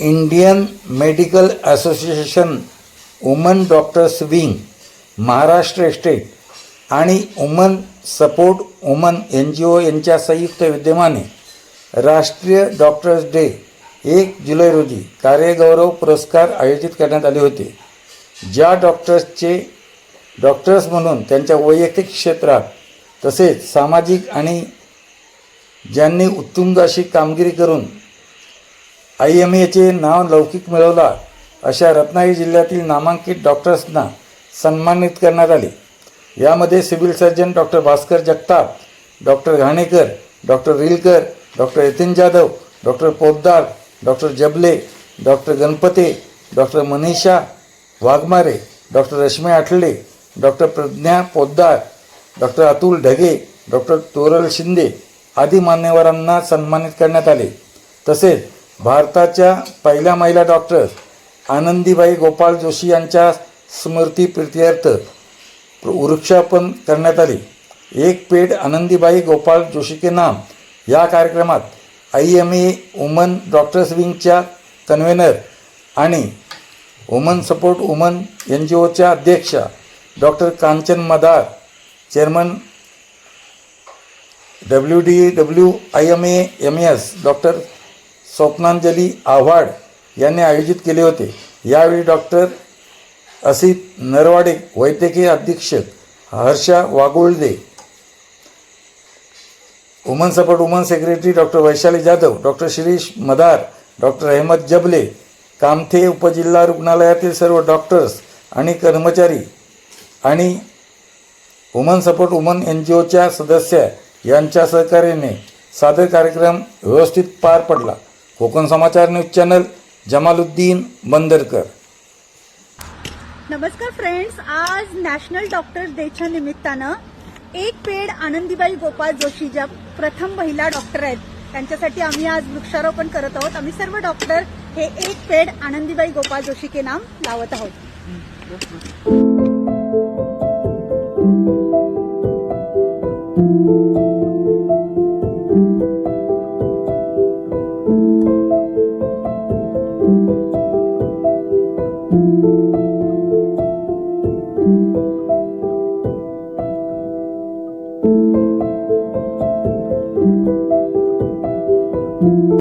Indian medical association woman doctors wing Maharashtra state आणि woman support woman N G O यांच्या संयुक्त विद्यमाने राष्ट्रीय डॉक्टर्स डे एक जुलै रोजी कार्यगौरव पुरस्कार आयोजित करण्यात आले होते. ज्या डॉक्टर्सचे डॉक्टर्स म्हणून त्यांच्या वैयक्तिक क्षेत्रात तसेच सामाजिक आणि ज्यांनी उत्तुंग अशी कामगिरी करून आय एम एचे नाव लौकिक मिळवला अशा रत्नागिरी जिल्ह्यातील नामांकित डॉक्टर्सना सन्मानित करण्यात आले. यामध्ये civil surgeon doctor Bhaskar Jagtap doctor Ghanekar doctor Rilkar doctor Yatin Jadhav doctor Poddar doctor Jabale doctor Ganpate doctor Manisha Waghmare doctor Rashmi Athale doctor Pragya Poddar doctor Atul Dhage doctor Toral Shinde आदी मान्यवरांना सन्मानित करण्यात आले. तसेच भारताच्या पहिल्या महिला doctor Anandibai Gopal Joshi यांच्या स्मृती प्रित्यर्थ वृक्षार्पण करण्यात आले. एक पेड आनंदीबाई गोपाळ जोशी के नाम या कार्यक्रमात I M A woman doctors विंगच्या convener आणि woman support woman N G ओच्या अध्यक्षा doctor Kanchan Madar chairman W D W I M A M S doctor Swapnanjali Avhad यांनी आयोजित केले होते. यावेळी डॉक्टर असित नरवाडे वैद्यकीय अधीक्षक Harsha Wagulde woman support woman secretary doctor Vaishali Jadhav doctor Shirish Madar doctor Ahmed जबले कामथे उपजिल्हा रुग्णालयातील सर्व डॉक्टर्स आणि कर्मचारी आणि woman support woman N G ओच्या सदस्य यांच्या सहकार्याने सादर कार्यक्रम व्यवस्थित पार पडला. कोकण समाचार न्यूज चॅनल जमालुद्दीन बंदरकर. नमस्कार फ्रेंड्स आज नॅशनल डॉक्टर्स डेच्या निमित्तानं एक पेड आनंदीबाई गोपाळ जोशी ज्या प्रथम महिला डॉक्टर आहेत त्यांच्यासाठी आम्ही आज वृक्षारोपण करत आहोत. आम्ही सर्व डॉक्टर हे एक पेड आनंदीबाई गोपाळ जोशी के नाम लावत आहोत. thank you